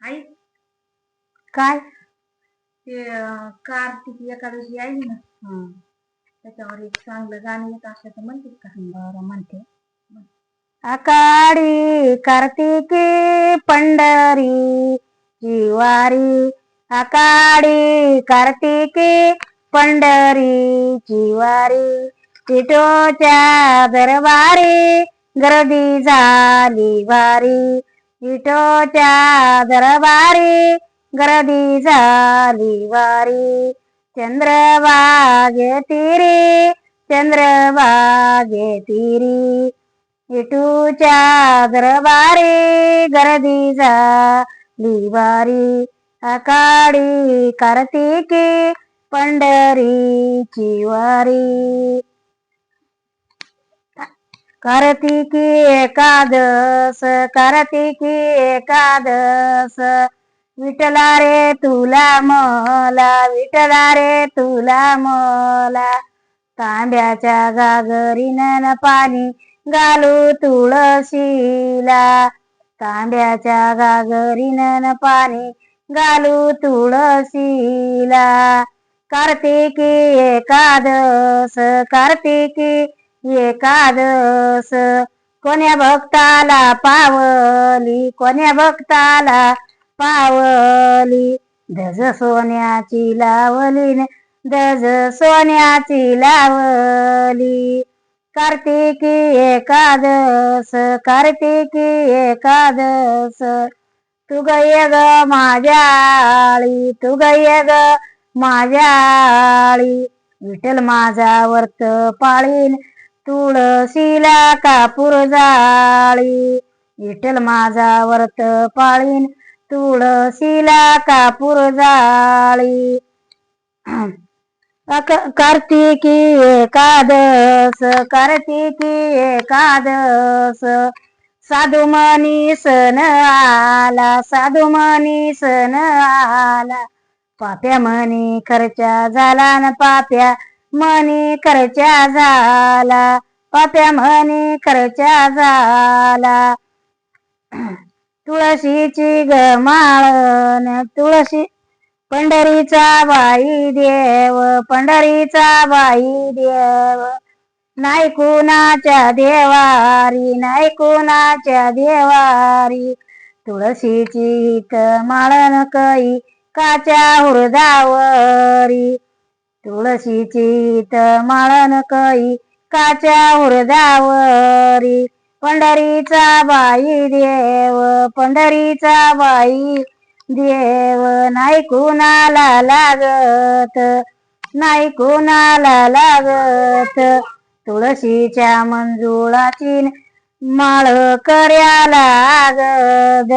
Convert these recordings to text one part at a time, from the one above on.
आई? काय? ते कार्तिक एकादशी आहे ना हं, त्याच्यावर एक चांगलं गाणं येत असलं तर म्हणते का? बरं म्हणते. आकाडी कार्तिकी पंढरी जिवारी. आकाडी कार्तिकी पंढरी जिवारी. टिटोच्या दरबारी गर्दी झाली वारी. इटोच्या दरबारी गर्दी झाली वारी. चंद्रबागे तिरी चंद्रबागे तिरी. इटूच्या दरबारी गर्दी झाली वारी. आकाडी कार्तिकी पंढरीची वारी. कार्तिकी एकादस कार्तिकी एकादस. विठला रे तुला मला विठला रे तुला मला. तांब्याच्या गागरीनं पाणी घालू तुळशीला. तांब्याच्या गागरीनं पाणी घालू तुळशीला. कार्तिकी एकादस कार्तिकी एकादस. कोण्या भक्ताला पावली कोण्या भक्ताला पावली? धज सोन्याची लावली धज सोन्याची लावली. कार्तिकी एकादस कार्तिकी एकादस. तू ग माझ्या आळी तू ग माझ्याळी विठ्ठल माझा वर्त पाळीन तुळशीला कापूर जाळी विठ्ठल माझा वर्त पाळीन. तुळशीला कापूर जाळी. कार्तिकी एकादस कार्तिकी एकादस. साधुमनी सण आला साधुमनी सण आला. पाप्या मनी खर्चा झाला न पाप्या मनी खर्चा झाला. पाप्या मनी खर्चा झाला. तुळशीची ग माळन तुळशी पंढरीचा बाई देव पंढरीचा बाई देव. नाही कुणाच्या देवारी नाही कुणाच्या देवारी. तुळशीची माळन कई काच्या हुरदावरी. तुळशीची हित माळन कई काच्या उर्जावरी पंढरीचा बाई देव पंढरीचा बाई देव. नाही कुणाला लागत नाही कुणाला लागत. तुळशीच्या मंजुळाची माळ कर्याला लागद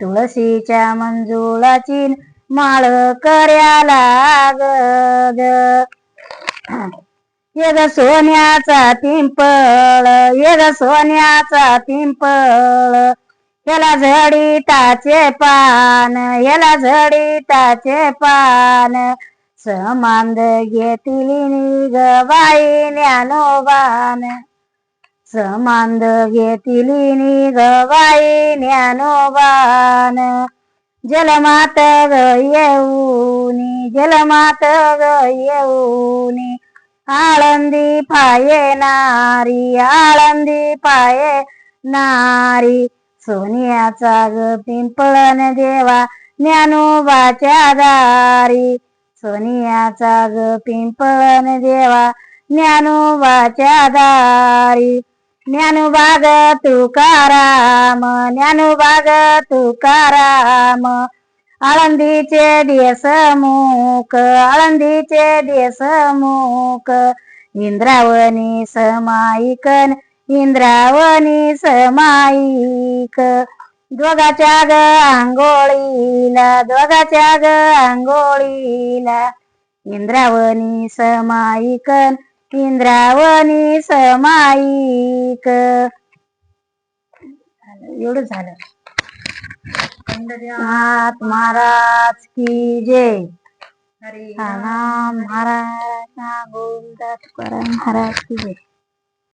तुळशीच्या मंजुळाची माळ कर्याला लागद येग सोन्याचा पिंपळ येग सोन्याचा पिंपळ. याला झडीताचे पान याला झडीताचे पान. समांद घेतील निगबाई ज्ञानोबान. समांद घेतील निगबाई ज्ञानोबान. जलमात ग येऊनी जलमात ग येऊनी आळंदी पाये नारी आळंदी पाये नारी सोनियाचा ग पिंपळन देवा ज्ञानोबाच्या दारी सोनियाचा ग पिंपळन देवा ज्ञानोबाच्या दारी ज्ञानुबाग तुकाराम ज्ञानुबाग तुकाराम आळंदीचे देशमुख आळंदीचे देशमुख इंद्रावणी समाईकन इंद्रावणी समाईक. दोघाच्या ग आंघोळीला दोघाच्या ग आंघोळीला इंद्रावणी समाईकन इंद्रावणी समाईक. एवढं झालं. नाथ महाराज की जय. हरी नाम महाराज गोविंदा तुकाराम महाराज की जय.